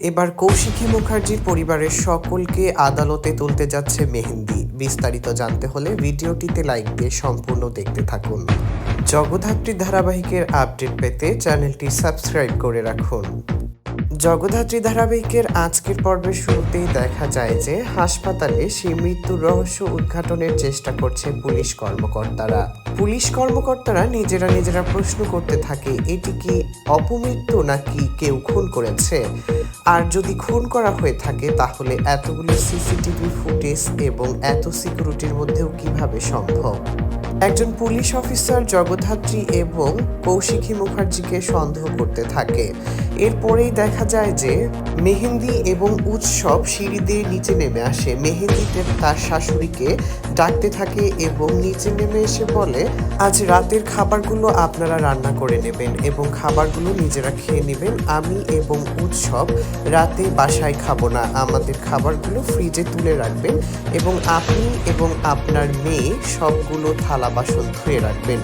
এবার কৌশিকী মুখার্জির পরিবারের সকলকে আদালতে তুলতে যাচ্ছে মেহেন্দি। বিস্তারিত জানতে হলে ভিডিওটিতে লাইক দিয়ে সম্পূর্ণ দেখতে থাকুন। জগদ্ধাত্রী ধারাবাহিকের আপডেট পেতে চ্যানেলটি সাবস্ক্রাইব করে রাখুন। জগদ্ধাত্রী ধারাবাহিকের আজকের পর্বের শুরুতেই দেখা যায় যে হাসপাতালে সেই মৃত্যুর রহস্য উদ্ঘাটনের চেষ্টা করছে পুলিশ কর্মকর্তারা। পুলিশ কর্মকর্তারা নিজেরা নিজেরা প্রশ্ন করতে থাকে, এটি কি অপমৃত্যু নাকি কেউ খুন করেছে? আর যদি খুন করা হয়ে থাকে, তাহলে এতগুলো সিসিটিভি ফুটেজ এবং এত সিকিউরিটির মধ্যেও কীভাবে সম্ভব? একজন পুলিশ অফিসার, জগদ্ধাত্রী এবং কৌশিকী মুখার্জিকে সন্দেহ করতে থাকে। এরপরেই দেখা যায় যে মেহেন্দি এবং উৎসব সিঁড়ি দিয়ে নিচে নেমে আসে। মেহেন্দিতে তার শাশুড়িকে ডাকতে থাকে এবং নিচে নেমে এসে বলে, আজ রাতের খাবারগুলো আপনারা রান্না করে নেবেন এবং খাবারগুলো নিজেরা খেয়ে নেবেন। আমি এবং উৎসব রাতে বাসায় খাব না। আমাদের খাবারগুলো ফ্রিজে তুলে রাখবেন এবং আপনি এবং আপনার মেয়ে সবগুলো থালা বাসন ধুয়ে রাখবেন।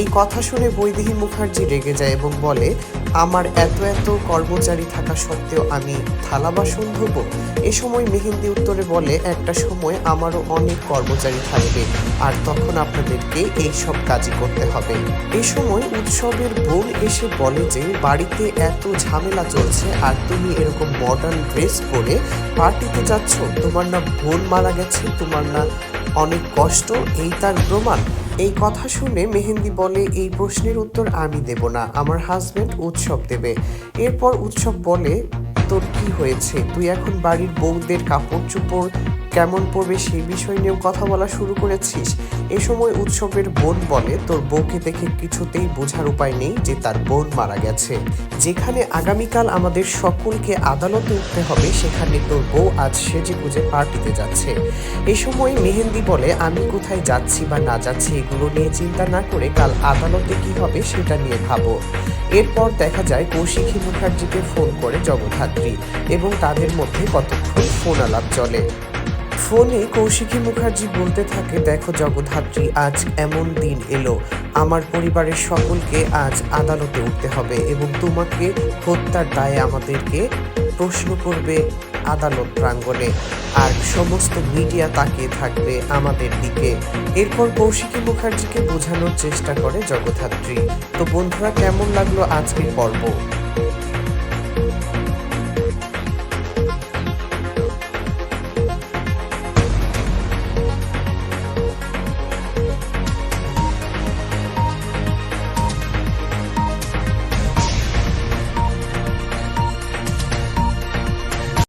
এই কথা শুনে বৈদেহী মুখার্জি রেগে যায় এবং বলে, আমার এত এত কর্মচারী থাকা সত্ত্বেও আমি থালা বাসন ধোবো? এ সময় মেহেন্দি উত্তরে বলে, একটা সময় আমারও অনেক কর্মচারী থাকবে আর তখন আপনাদেরকে এই সব কাজই করতে হবে। এই সময় উৎসবের বোন এসে বলে যে, বাড়িতে এত ঝামেলা চলছে আর তুমি এরকম মডার্ন ড্রেস পরে পার্টিতে যাচ্ছ? তোমার না বোন মারা গেছে, তোমার না অনেক কষ্ট, এই তার প্রমাণ। এই কথা শুনে মেহেন্দি বলে, এই প্রশ্নের উত্তর আমি দেব না, আমার হাজবেন্ড উৎসব দেবে। এরপর উৎসব বলে, তোর কি হয়েছে? তুই এখন বাড়ির বউদের কাপড় চোপড় কেমন পড়বে সেই বিষয় নিয়েও কথা বলা শুরু করেছিস। এ সময় উৎসবের বোন বলে, তোর বউকে দেখে কিছুতেই বোঝার উপায় নেই যে তার বোন মারা গেছে। যেখানে আগামীকাল আমাদের সকলকে আদালতে উঠতে হবে, সেখানে তোর বউ আজ সেজে গুজে পার্টিতে যাচ্ছে। এ সময় মেহেন্দি বলে, আমি কোথায় যাচ্ছি বা না যাচ্ছি এগুলো নিয়ে চিন্তা না করে কাল আদালতে কি হবে সেটা নিয়ে ভাবো। এরপর দেখা যায় কৌশিকী মুখার্জিকে ফোন করে জগদ্ধাত্রী এবং তাদের মধ্যে কতক্ষণ ফোন আলাপ চলে। ফোনে কৌশিকী মুখার্জি বলতে থাকে, দেখো জগদ্ধাত্রী, আজ এমন দিন এলো। আমার পরিবারের সকলকে আজ আদালতে উঠতে হবে এবং তোমাকে হত্যার দায়ে আমাদেরকে প্রশ্ন করবে আদালত প্রাঙ্গণে। আর সমস্ত মিডিয়া তাকিয়ে থাকবে আমাদের দিকে। এরপর কৌশিকী মুখার্জিকে বোঝানোর চেষ্টা করে জগদ্ধাত্রী। তো বন্ধুরা, কেমন লাগল আজকের পর্ব?